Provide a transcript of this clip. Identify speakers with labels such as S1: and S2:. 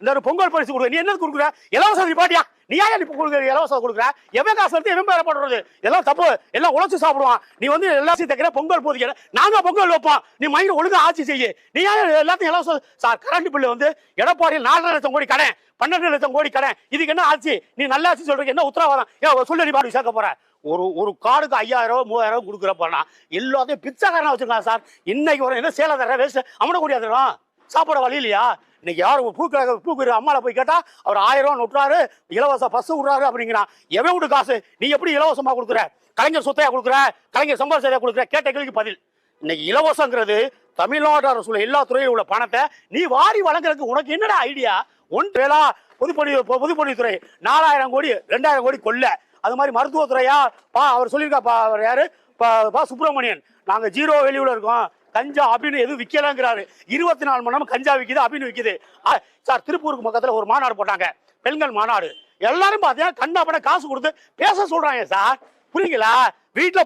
S1: இந்த ஒரு பொங்கல் பரிசு கொடுக்குற நீ என்ன கொடுக்குற? இலவச நீ பாட்டியா? நீ ஏன் இப்ப கொடுக்குற? இலவசம் கொடுக்குற? எவன் காசு எடுத்து எவன் பேர போடுறது? எல்லாம் தப்பு. எல்லாம் உழைச்சு சாப்பிடுவான். நீ வந்து எல்லாத்தையும் தைக்கிற பொங்கல் போதிக்கிற. நாங்க பொங்கல் வைப்போம். நீ மைண்ட் ஒழுங்கு ஆட்சி செய்ய நீ ஏன் எல்லாத்தையும் இலவசம் சார் கரண்ட் பில்லு வந்து எடப்பாடியில் நாலரை லட்சம் கோடி கடன் பன்னெண்டு லட்சம் கோடி கடன். இதுக்கு என்ன ஆட்சி? நீ நல்ல ஆட்சி சொல்றதுக்கு என்ன உத்தரவாதம்? ஏன் சொல்லு நீ பாடி சேர்க்க போற. ஒரு ஒரு கார்டுக்கு ஐயாயிரம் மூவாயிரம் கொடுக்குற போனா எல்லாத்தையும் பிச்சைக்காரனா வச்சிருக்கான் சார். இன்னைக்கு வர என்ன சேலை தர வேஸ்ட் அவனை கூடியாதுறான் சாப்பிட வழி இல்லையா? இன்னைக்கு யாரும் பூக்க பூக்குற அம்மாவில் போய் கேட்டால் அவர் ஆயிரம் ரூபா நுட்டுறாரு இலவச பஸ் விடுறாரு அப்படிங்கிறான் எவன் விடு காசு? நீ எப்படி இலவசமாக கொடுக்குற? கலைஞர் சொத்தையாக கொடுக்குற? கலைஞர் சம்பாதிச்சதையா கொடுக்குற? கேட்ட கேள்விக்கு பதில். இன்னைக்கு இலவசங்கிறது தமிழ்நாடு அரசுல எல்லா துறையிலும் உள்ள பணத்தை நீ வாரி வழங்குறதுக்கு உனக்கு என்னடா ஐடியா? ஒன் வேளா பொதுப்பணி பொதுப்பணித்துறை நாலாயிரம் கோடி ரெண்டாயிரம் கோடி கொல்ல. அது மாதிரி மருத்துவத்துறையா? பா அவர் சொல்லியிருக்கா பா அவர் யாரு? பா சுப்பிரமணியன். நாங்கள் ஜீரோ வெளியூல இருக்கோம். கஞ்சா அப்படின்னு எதுவும் விற்கலாங்கிறாரு இருபத்தி நாலு மணி நேரம் கஞ்சா விற்கிது அப்படின்னு விற்கிது சார் திருப்பூருக்கு பக்கத்துல ஒரு மாநாடு போட்டாங்க. பெண்கள் மாநாடு. எல்லாரும் பார்த்தீங்கன்னா கண்ணா பண்ண காசு கொடுத்து பேச சொல்றாங்க சார். புரியுங்களா வீட்டுல